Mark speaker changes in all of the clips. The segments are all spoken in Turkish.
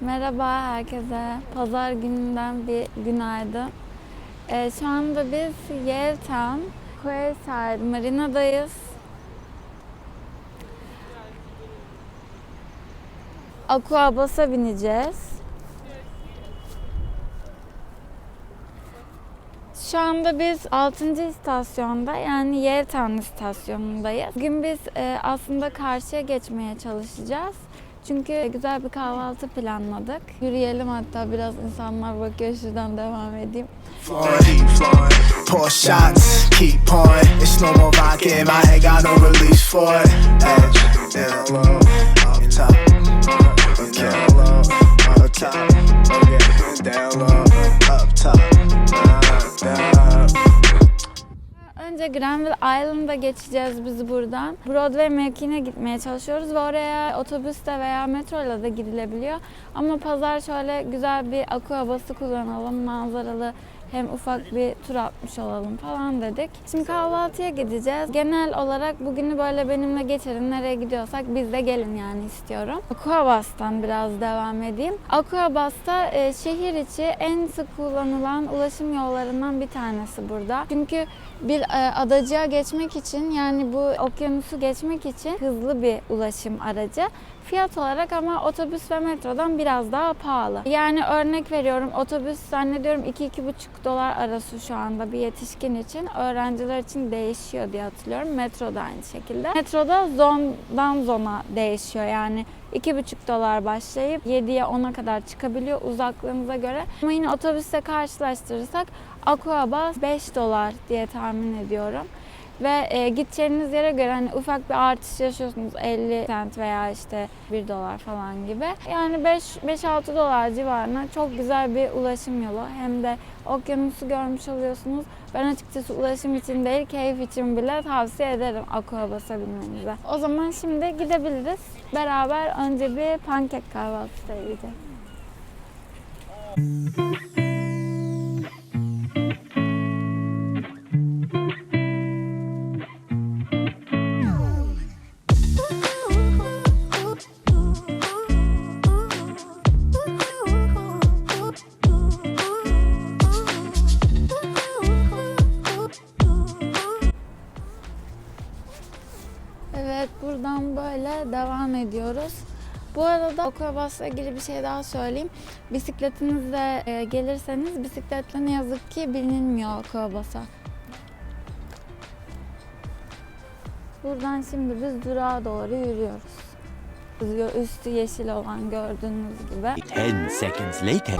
Speaker 1: Merhaba herkese. Pazar gününden bir günaydın. Ee, şu anda biz Yeltown, Quayside Marina'dayız. Aquabas'a bineceğiz. Şu anda biz 6. istasyonda yani Yeltown istasyonundayız. Bugün biz e, aslında karşıya geçmeye çalışacağız. Çünkü güzel bir kahvaltı planladık. Yürüyelim hatta biraz insanlar bakıyor şuradan devam edeyim.
Speaker 2: Down low. Okay, down low,
Speaker 1: Önce Granville Island'a geçeceğiz biz buradan. Broadway mevkiine gitmeye çalışıyoruz ve oraya otobüste veya metroyla da gidilebiliyor. Ama pazar şöyle güzel bir aquabası kullanalım, manzaralı hem ufak bir tur atmış olalım falan dedik. Şimdi kahvaltıya gideceğiz. Genel olarak bugünü böyle benimle geçirin. Nereye gidiyorsak biz de gelin yani istiyorum. Aquabas'tan biraz devam edeyim. Aquabas'ta e, şehir içi en sık kullanılan ulaşım yollarından bir tanesi burada. Çünkü bir e, adacığa geçmek için yani bu okyanusu geçmek için hızlı bir ulaşım aracı. Fiyat olarak ama otobüs ve metrodan biraz daha pahalı. Yani örnek veriyorum otobüs zannediyorum 2-2,5 dolar arası şu anda bir yetişkin için. Öğrenciler için değişiyor diye hatırlıyorum. Metro da aynı şekilde. Metroda zondan zona değişiyor yani 2,5 dolar başlayıp 7'ye 10'a kadar çıkabiliyor uzaklığınıza göre. Ama yine otobüsle karşılaştırırsak Aquabas 5 dolar diye tahmin ediyorum. Ve e, gideceğiniz yere göre hani ufak bir artış yaşıyorsunuz 50 cent veya işte 1 dolar falan gibi. Yani 5-6 dolar civarına çok güzel bir ulaşım yolu. Hem de okyanusu görmüş oluyorsunuz. Ben açıkçası ulaşım için değil keyif için bile tavsiye ederim Aquabas'a binmenize. O zaman şimdi gidebiliriz. Beraber önce bir pankek kahvaltısı yiyeceğiz. Aquabas'la ilgili bir şey daha söyleyeyim. Bisikletinizle e, gelirseniz bisikletle ne yazık ki bilinmiyor Aquabas'a. Buradan şimdi biz durağa doğru yürüyoruz. Üstü yeşil olan gördüğünüz gibi.
Speaker 3: 10 seconds later.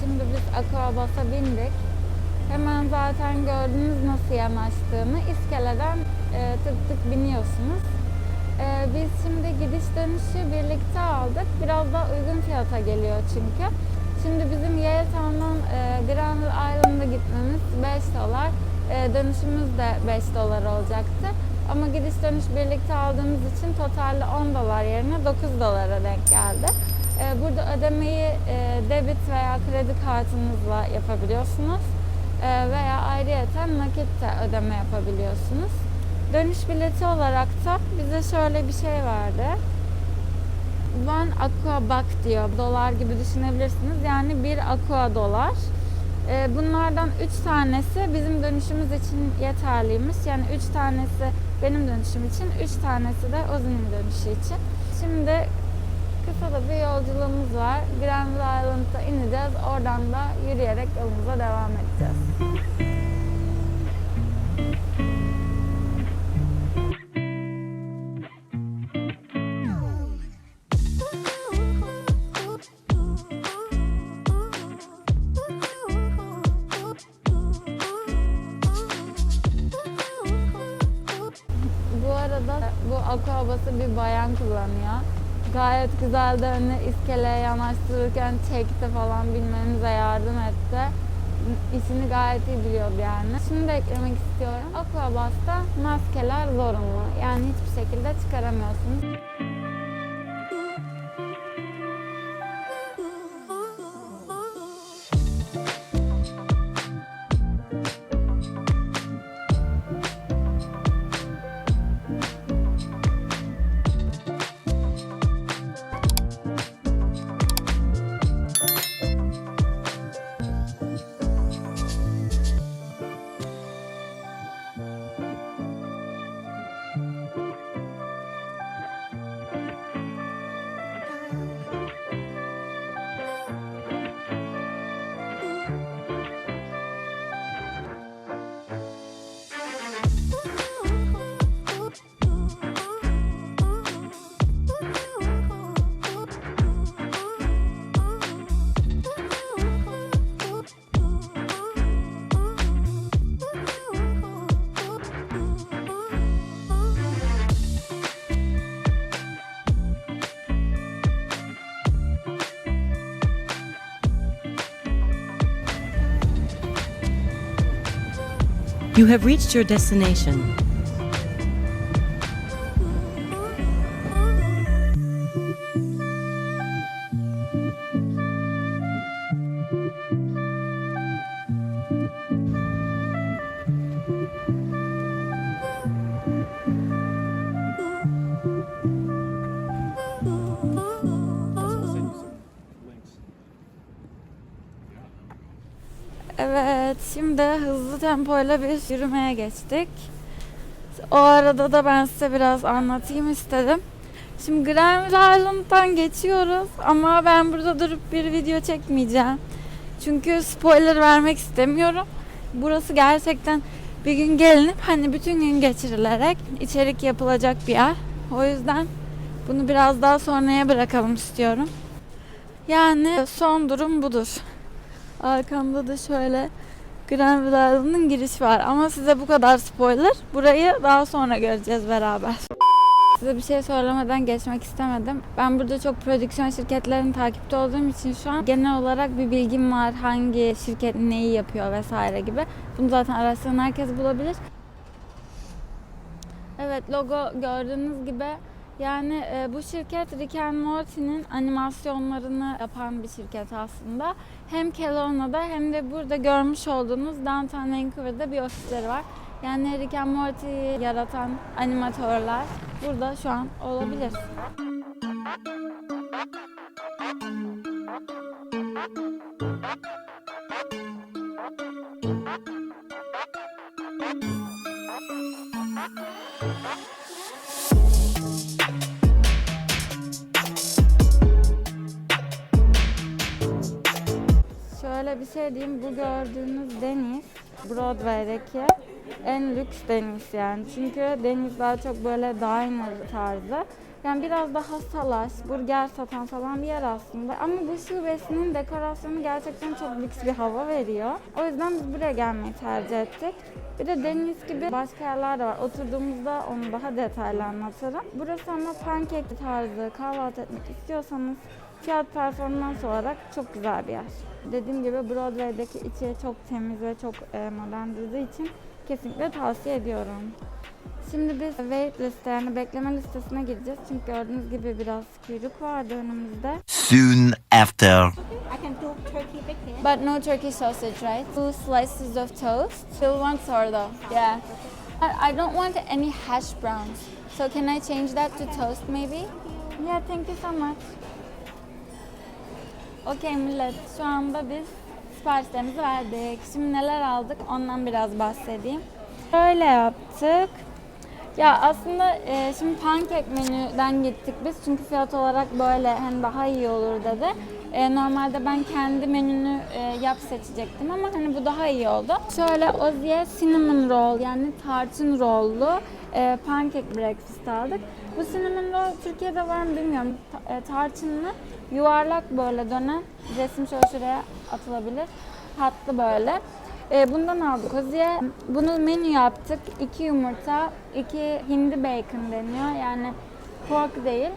Speaker 1: Şimdi biz Aquabas'a bindik. Hemen zaten gördünüz nasıl yanaştığını. İskeleden e, tık tık biniyorsunuz. Ee, biz şimdi gidiş dönüşü birlikte aldık. Biraz daha uygun fiyata geliyor çünkü. Şimdi bizim Yeltown'dan e, Granville Island'a gitmemiz 5 dolar. E, dönüşümüz de 5 dolar olacaktı. Ama gidiş dönüş birlikte aldığımız için totalde 10 dolar yerine 9 dolara denk geldi. Ee, Burada ödemeyi e, debit veya kredi kartınızla yapabiliyorsunuz. Ee, Veya ayrıyeten nakit de ödeme yapabiliyorsunuz. Dönüş bileti olarak da bize şöyle bir şey verdi. One aqua buck diyor. Dolar gibi düşünebilirsiniz. Yani bir aqua dolar. Ee, Bunlardan 3 tanesi bizim dönüşümüz için yeterliymiş. Yani 3 tanesi benim dönüşüm için, 3 tanesi de Ozi'nin dönüşü için. Şimdi kısa da bir yolculuğumuz var. Granville Island'a ineceğiz. Oradan da yürüyerek yolumuza devam edeceğiz. Bu arada bu aquabası bir bayan kullanıyor. Gayet güzel de hani iskeleye yanaştırırken çekti falan bilmenize yardım etti. İşini gayet iyi biliyordu yani. Şunu da eklemek istiyorum. Aquabas'ta maskeler zorunlu. Yani hiçbir şekilde çıkaramıyorsunuz.
Speaker 3: You have reached your destination.
Speaker 1: Şimdi hızlı tempoyla bir yürümeye geçtik. O arada da ben size biraz anlatayım istedim. Şimdi Granville Island'dan geçiyoruz ama ben burada durup bir video çekmeyeceğim. Çünkü spoiler vermek istemiyorum. Burası gerçekten bir gün gelinip hani bütün gün geçirilerek içerik yapılacak bir yer. O yüzden bunu biraz daha sonraya bırakalım istiyorum. Yani son durum budur. Arkamda da şöyle Granville Island'ın girişi var. Ama size bu kadar spoiler. Burayı daha sonra göreceğiz beraber. Size bir şey söylemeden geçmek istemedim. Ben burada çok prodüksiyon şirketlerini takipte olduğum için şu an genel olarak bir bilgim var. Hangi şirket neyi yapıyor vesaire gibi. Bunu zaten araştıran herkes bulabilir. Evet logo gördüğünüz gibi yani e, bu şirket Rick and Morty'nin animasyonlarını yapan bir şirket aslında. Hem Kelowna'da hem de burada görmüş olduğunuz Downtown Vancouver'da bir ofisleri var. Yani Rick and Morty'yi yaratan animatörler burada şu an olabilir. Şöyle bir şey diyeyim, bu gördüğünüz deniz Broadway'deki en lüks deniz yani. Çünkü deniz daha çok böyle diner tarzı. Yani biraz daha salaş, burger satan falan bir yer aslında. Ama bu şubesinin dekorasyonu gerçekten çok lüks bir hava veriyor. O yüzden biz buraya gelmeyi tercih ettik. Bir de deniz gibi başka yerler de var. Oturduğumuzda onu daha detaylı anlatırım. Burası ama pankek tarzı kahvaltı etmek istiyorsanız fiyat performans olarak çok güzel bir yer. Dediğim gibi Broadway'deki içi çok temiz ve çok e, modern durduğu için kesinlikle tavsiye ediyorum. Şimdi biz wait liste yani bekleme listesine gireceğiz. Çünkü gördüğünüz gibi biraz kuyruk vardı önümüzde.
Speaker 4: Soon after.
Speaker 5: I can do turkey bacon.
Speaker 1: But no Turkish sausage, right? Two slices of toast. Still one sourdough. Yeah. I don't want any hash browns. So can I change that to toast maybe? Yeah, thank you so much. Okey millet, şu anda biz siparişlerimizi verdik. Şimdi neler aldık ondan biraz bahsedeyim. Böyle yaptık. Ya aslında e, şimdi pankek menüden gittik biz çünkü fiyat olarak böyle hani daha iyi olur dedi. E, normalde ben kendi menünü e, yap seçecektim ama hani bu daha iyi oldu. Şöyle Ozi'ye cinnamon roll yani tarçın rollu e, pancake breakfast aldık. Bu cinnamon roll Türkiye'de var mı bilmiyorum. Ta- e, tarçınlı yuvarlak böyle dönen resim şöyle şuraya atılabilir. Tatlı böyle. E, bundan aldık Ozi'ye. Bunu menü yaptık. İki yumurta, iki hindi bacon deniyor. Yani pork değil.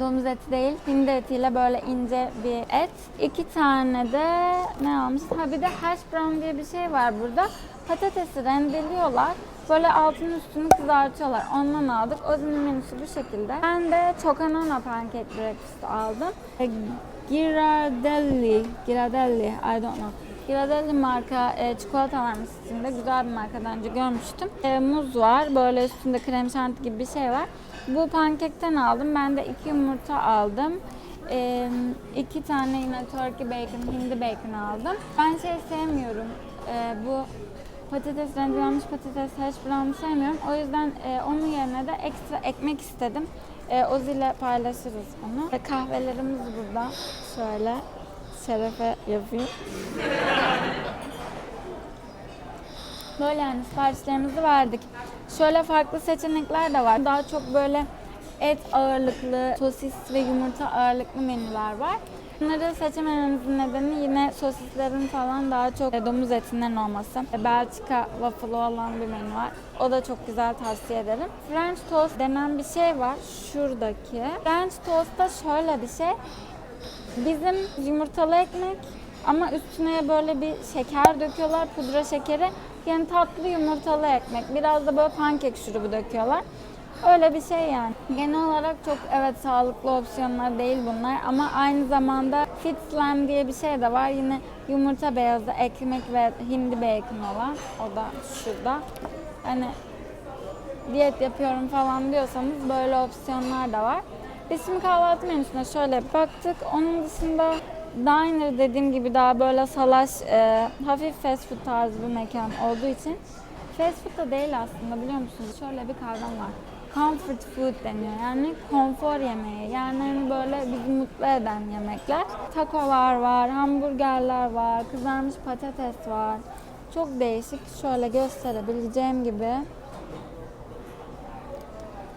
Speaker 1: Domuz eti değil, hindi etiyle böyle ince bir et. İki tane de ne almış? Ha bir de hash brown diye bir şey var burada. Patatesi rendeliyorlar. Böyle altını üstünü kızartıyorlar. Ondan aldık. Ozi'nin menüsü bu şekilde. Ben de Chocanona pancake breakfast aldım. E, Girardelli, Girardelli, I don't know. Girardelli marka e, çikolata varmış içinde. Güzel bir marka daha önce görmüştüm. E, muz var. Böyle üstünde krem şanti gibi bir şey var. Bu pankekten aldım. Ben de iki yumurta aldım. E, iki tane yine turkey bacon, hindi bacon aldım. Ben şey sevmiyorum. E, bu patates rendelenmiş patates hash brown'u sevmiyorum. O yüzden e, onun yerine de ekstra ekmek istedim. E, Ozi ile paylaşırız onu. E, kahvelerimiz burada. Şöyle şerefe yapayım. Böyle yani siparişlerimizi verdik. Şöyle farklı seçenekler de var. Daha çok böyle et ağırlıklı, sosis ve yumurta ağırlıklı menüler var. Bunları seçemememizin nedeni yine sosislerin falan daha çok e, domuz etinden olması. E, Belçika waffle'ı olan bir menü var. O da çok güzel tavsiye ederim. French toast denen bir şey var şuradaki. French toast'ta şöyle bir şey. Bizim yumurtalı ekmek ama üstüne böyle bir şeker döküyorlar, pudra şekeri. Yani tatlı yumurtalı ekmek. Biraz da böyle pankek şurubu döküyorlar. Öyle bir şey yani. Genel olarak çok evet sağlıklı opsiyonlar değil bunlar ama aynı zamanda Fit Slam diye bir şey de var. Yine yumurta beyazı, ekmek ve hindi bacon olan. O da şurada. Hani diyet yapıyorum falan diyorsanız böyle opsiyonlar da var. Biz kahvaltı menüsüne şöyle baktık. Onun dışında diner dediğim gibi daha böyle salaş, e, hafif fast food tarzı bir mekan olduğu için fast food da değil aslında biliyor musunuz? Şöyle bir kavram var. Comfort food deniyor. Yani konfor yemeği. Yani hani böyle bizi mutlu eden yemekler. Takolar var, hamburgerler var, kızarmış patates var. Çok değişik. Şöyle gösterebileceğim gibi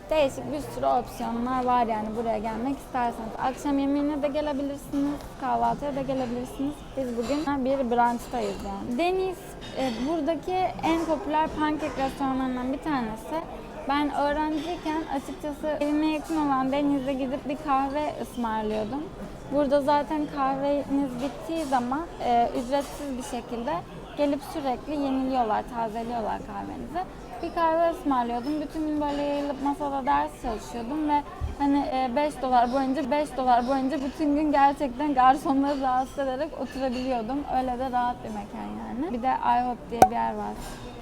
Speaker 1: değişik bir sürü opsiyonlar var yani buraya gelmek isterseniz. Akşam yemeğine de gelebilirsiniz, kahvaltıya da gelebilirsiniz. Biz bugün bir brunchtayız yani. Deniz e, buradaki en popüler pankek restoranlarından bir tanesi. Ben öğrenciyken açıkçası evime yakın olan Deniz'e gidip bir kahve ısmarlıyordum. Burada zaten kahveniz bittiği zaman e, ücretsiz bir şekilde gelip sürekli yeniliyorlar, tazeliyorlar kahvenizi. Bir kahve ısmarlıyordum. Bütün gün böyle yayılıp masada ders çalışıyordum ve hani 5 dolar boyunca 5 dolar boyunca bütün gün gerçekten garsonları rahatsız ederek oturabiliyordum. Öyle de rahat bir mekan yani. Bir de IHOP diye bir yer var.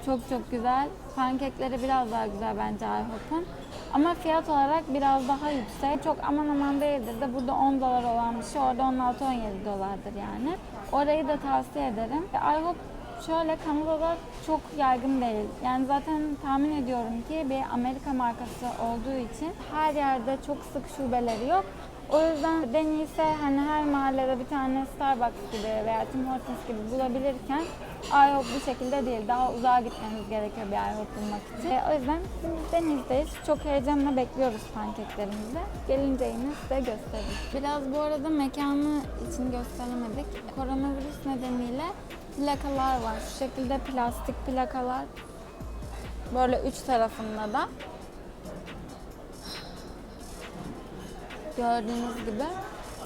Speaker 1: Çok çok güzel. Pankekleri biraz daha güzel bence IHOP'un. Ama fiyat olarak biraz daha yüksek. Çok aman aman değildir de burada 10 dolar olan bir şey orada 16-17 dolardır yani. Orayı da tavsiye ederim. IHOP şöyle Kanada'da çok yaygın değil. Yani zaten tahmin ediyorum ki bir Amerika markası olduğu için her yerde çok sık şubeleri yok. O yüzden deniyse hani her mahallede bir tane Starbucks gibi veya Tim Hortons gibi bulabilirken IHOP bu şekilde değil. Daha uzağa gitmemiz gerekiyor bir IHOP bulmak için. E, o yüzden biz denizdeyiz. Çok heyecanla bekliyoruz pankeklerimizi. Gelince yine size gösteririz. Biraz bu arada mekanı için gösteremedik. Koronavirüs nedeniyle plakalar var. Şu şekilde plastik plakalar. Böyle üç tarafında da. Gördüğünüz gibi.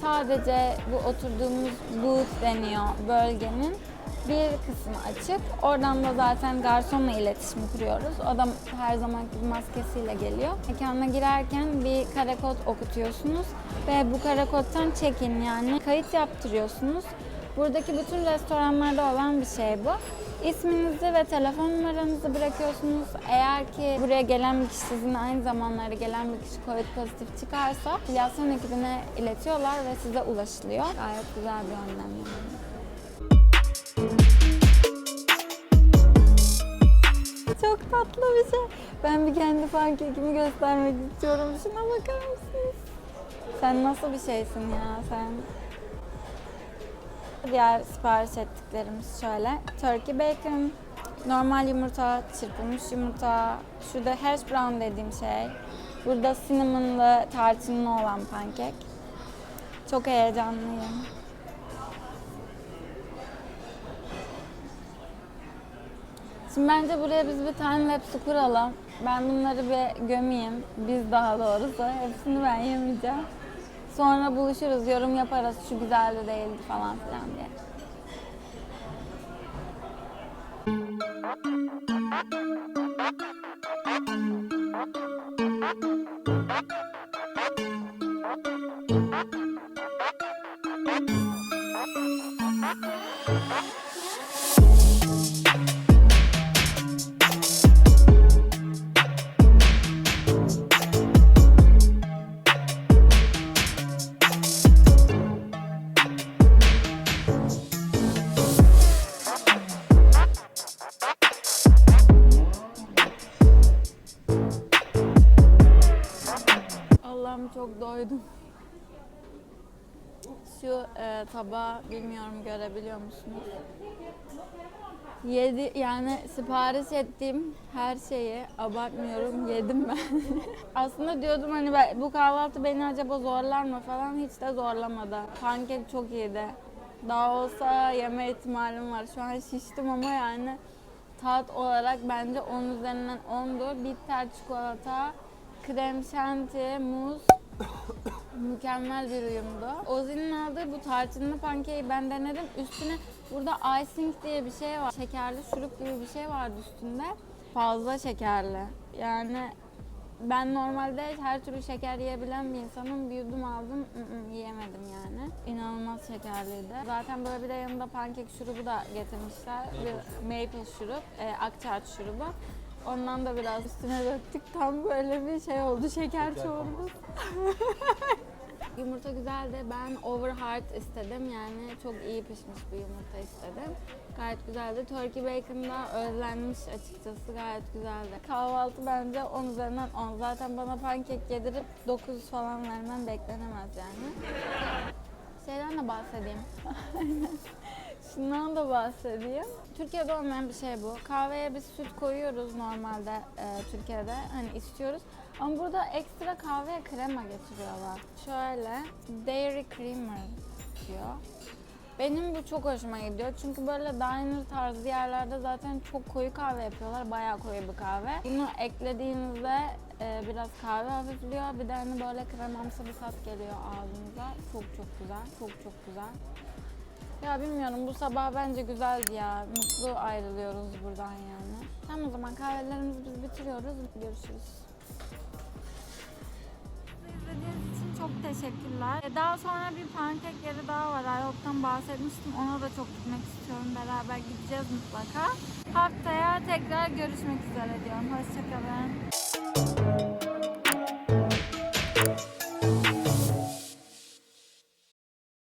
Speaker 1: Sadece bu oturduğumuz booth deniyor bölgenin bir kısmı açık. Oradan da zaten garsonla iletişim kuruyoruz. O da her zamanki gibi maskesiyle geliyor. Mekana girerken bir kare kod okutuyorsunuz ve bu kare kodtan check-in yani kayıt yaptırıyorsunuz. Buradaki bütün restoranlarda olan bir şey bu. İsminizi ve telefon numaranızı bırakıyorsunuz. Eğer ki buraya gelen bir kişi sizin aynı zamanlarda gelen bir kişi COVID pozitif çıkarsa filyasyon ekibine iletiyorlar ve size ulaşılıyor. Gayet güzel bir önlem. Çok tatlı bir şey. Ben bir kendi pankekimi göstermek istiyorum. Şuna bakar mısınız? Sen nasıl bir şeysin ya sen? Diğer sipariş ettiklerimiz şöyle. Turkey bacon, normal yumurta, çırpılmış yumurta, şurada hash brown dediğim şey. Burada cinnamonlı, tarçınlı olan pankek. Çok heyecanlıyım. Şimdi bence buraya biz bir time lapse kuralım. Ben bunları bir gömeyim. Biz daha doğrusu. Hepsini ben yemeyeceğim. Sonra buluşuruz, yorum yaparız. Şu güzeldi değildi falan filan diye. Allah'ım Şu e, tabağı bilmiyorum görebiliyor musunuz? Yedi yani sipariş ettiğim her şeyi abartmıyorum yedim ben. Aslında diyordum hani ben- bu kahvaltı beni acaba zorlar mı falan hiç de zorlamadı. Pankek çok iyiydi. Daha olsa yeme ihtimalim var. Şu an şiştim ama yani tat olarak bence 10 üzerinden 10'du. Bitter çikolata, krem şanti, muz, Mükemmel bir uyumdu. Ozi'nin aldığı bu tarçınlı pankeyi ben denedim. Üstüne burada icing diye bir şey var. Şekerli şurup gibi bir şey vardı üstünde. Fazla şekerli. Yani ben normalde her türlü şeker yiyebilen bir insanım. Bir yudum aldım, yiyemedim yani. İnanılmaz şekerliydi. Zaten böyle bir de yanında pankek şurubu da getirmişler. Bir maple şurup, e, akçaağaç şurubu. Ondan da biraz üstüne döktük. Tam böyle bir şey oldu, şeker çorbası. Yumurta güzeldi. Ben over hard istedim. Yani çok iyi pişmiş bir yumurta istedim. Gayet güzeldi. Turkey bacon da özlenmiş açıkçası. Gayet güzeldi. Kahvaltı bence 10 üzerinden 10. Zaten bana pankek yedirip 9 falan vermem beklenemez yani. Şeyden de bahsedeyim. Şundan da bahsedeyim. Türkiye'de olmayan bir şey bu. Kahveye biz süt koyuyoruz normalde e, Türkiye'de. Hani istiyoruz. Ama burada ekstra kahveye krema getiriyorlar. Şöyle dairy creamer diyor. Benim bu çok hoşuma gidiyor. Çünkü böyle diner tarzı yerlerde zaten çok koyu kahve yapıyorlar. Bayağı koyu bir kahve. Bunu eklediğinizde e, biraz kahve hafifliyor. Bir de hani böyle kremamsı bir tat geliyor ağzınıza. Çok çok güzel. Çok çok güzel. Ya bilmiyorum bu sabah bence güzeldi ya. Mutlu ayrılıyoruz buradan yani. Tamam o zaman kahvelerimizi biz bitiriyoruz. Görüşürüz. İzlediğiniz için çok teşekkürler. E, Daha sonra bir pankek yeri daha var. Ayot'tan bahsetmiştim. Ona da çok gitmek istiyorum. Beraber gideceğiz mutlaka. Haftaya tekrar görüşmek üzere diyorum. Hoşçakalın.